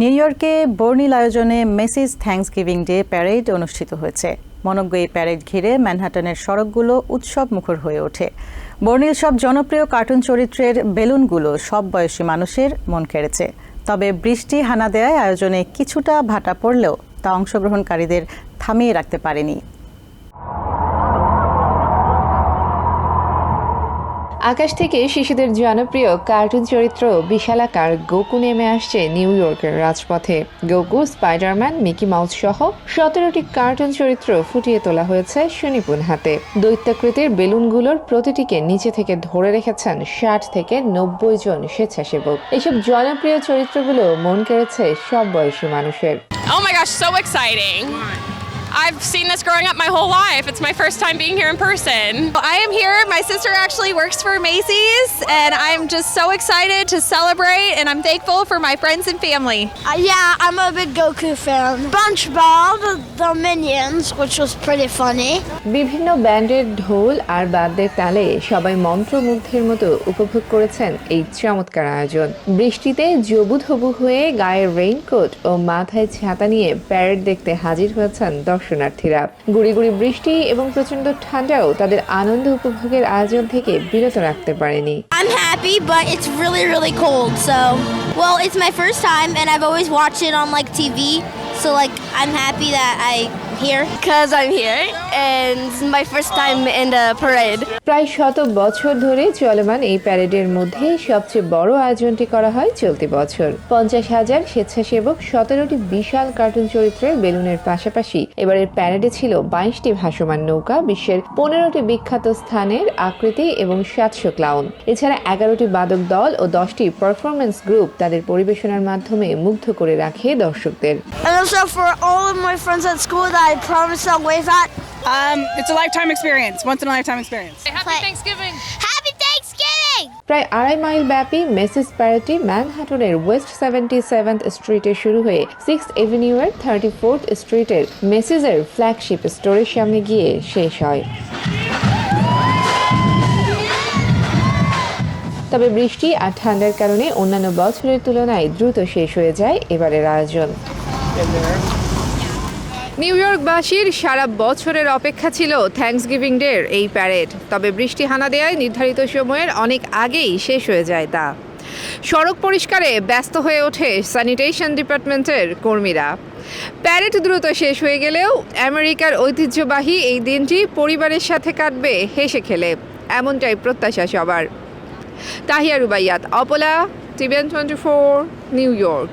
New ইয়র্কে বর্নিল আয়োজনে Macy's Thanksgiving day parade অনুষ্ঠিত হয়েছে। মনজ্ঞ এই প্যারেড ঘিরে ম্যানহাটনের সড়কগুলো উৎসব মুখর হয়ে ওঠে। বর্নিল সব জনপ্রিয় কার্টুন চরিত্রের বেলুনগুলো সব বয়সী মানুষের মন কেড়েছে। তবে বৃষ্টি হানা দেয় আয়োজনে কিছুটা ভাটা পড়লেও তা অংশগ্রহণকারীদের থামিয়ে রাখতে পারেনি। আকাশ থেকে শিশুদের জনপ্রিয় কার্টুন চরিত্র বিশালাকার গোকু নেমে আসছে নিউ ইয়র্কের রাজপথে। গোকু স্পাইডারম্যান মিকি মাউস সহ সতেরোটি কার্টুন চরিত্র ফুটিয়ে তোলা হয়েছে সুনিপুণ হাতে। দৈত্যাকৃতির বেলুনগুলোর প্রতিটিকে নিচে থেকে ধরে রেখেছেন ষাট থেকে নব্বই জন স্বেচ্ছাসেবক। এসব জনপ্রিয় চরিত্রগুলো মন কেড়েছে সব বয়সী মানুষের। Oh my gosh, so exciting. I've seen this growing up my whole life. It's my first time being here in person. I am here. My sister actually works for Macy's, and I'm just so excited to celebrate. And I'm thankful for my friends and family. Uh, yeah, I'm a big Goku fan. SpongeBob, the Minions, which was pretty funny. বিভিন্ন ব্যান্ডের ঢোল আর বাদ্যের তালে সবাই মন্ত্রমুগ্ধের মতো উপভোগ করেছেন এই চমৎকার আয়োজন বৃষ্টিতে জবুদ হবু হয়ে গায়ে রেইনকোট ও মাথায় ছাতা নিয়ে প্যারেড দেখতে হাজির হয়েছেন দর্শনার্থীরা গুড়ি গুড়ি বৃষ্টি এবং প্রচণ্ড ঠান্ডাও তাদের আনন্দ উপভোগের আয়োজন থেকে বিরত রাখতে পারেনি I'm happy, but it's really, really cold. So, well, it's my first time, and I've always watched it on like TV. So, like, I'm happy that I here. Because I'm here, and it's my first time in the parade. প্রায় শত বছর ধরে চলমান এই প্যারেডের মধ্যে সবচেয়ে বড় আয়োজনটি করা হয় চলতি বছর পঞ্চাশ হাজার স্বেচ্ছাসেবক সতেরোটি বিশাল কার্টুন চরিত্রের বেলুনের পাশাপাশি এবারের প্যারেডে ছিল বাইশটি ভাসমান নৌকা বিশ্বের পনেরোটি বিখ্যাত স্থানের আকৃতি এবং সাতশো ক্লাউন এছাড়া এগারোটি বাদক দল ও দশটি পারফরমেন্স গ্রুপ তাদের পরিবেশনার মাধ্যমে মুগ্ধ করে রাখে দর্শকদের And also for all of my friends at school that I promised I'll wave at. Um, it's a lifetime experience, once in a lifetime experience. Happy Thanksgiving. Happy Thanksgiving! প্রায় আড়াই mile ব্যাপী মেসেস প্যারেটি ম্যানহাটনের West seventy seventh স্ট্রিটে শুরু হয়ে six এভিনিউয়ের thirty fourth স্ট্রিটের মেসেজের ফ্ল্যাগশিপ স্টোরের সামনে গিয়ে শেষ হয় তবে বৃষ্টি আর ঠান্ডার কারণে অন্যান্য বছরের তুলনায় দ্রুত শেষ হয়ে যায় এবারের আয়োজন নিউ ইয়র্কবাসীর সারা বছরের অপেক্ষা ছিল থ্যাঙ্কস গিভিং ডের এই প্যারেড তবে বৃষ্টি হানা দেয়ায় নির্ধারিত সময়ের অনেক আগেই শেষ হয়ে যায় তা। সড়ক পরিষ্কারে ব্যস্ত হয়ে ওঠে স্যানিটেশন ডিপার্টমেন্টের কর্মীরা। প্যারেড দ্রুত শেষ হয়ে গেলেও আমেরিকার ঐতিহ্যবাহী এই দিনটি পরিবারের সাথে কাটবে হেসে খেলে। এমনটাই প্রত্যাশা সবার। Tahiya Rubaiyat, Apala TVN twenty four, New York.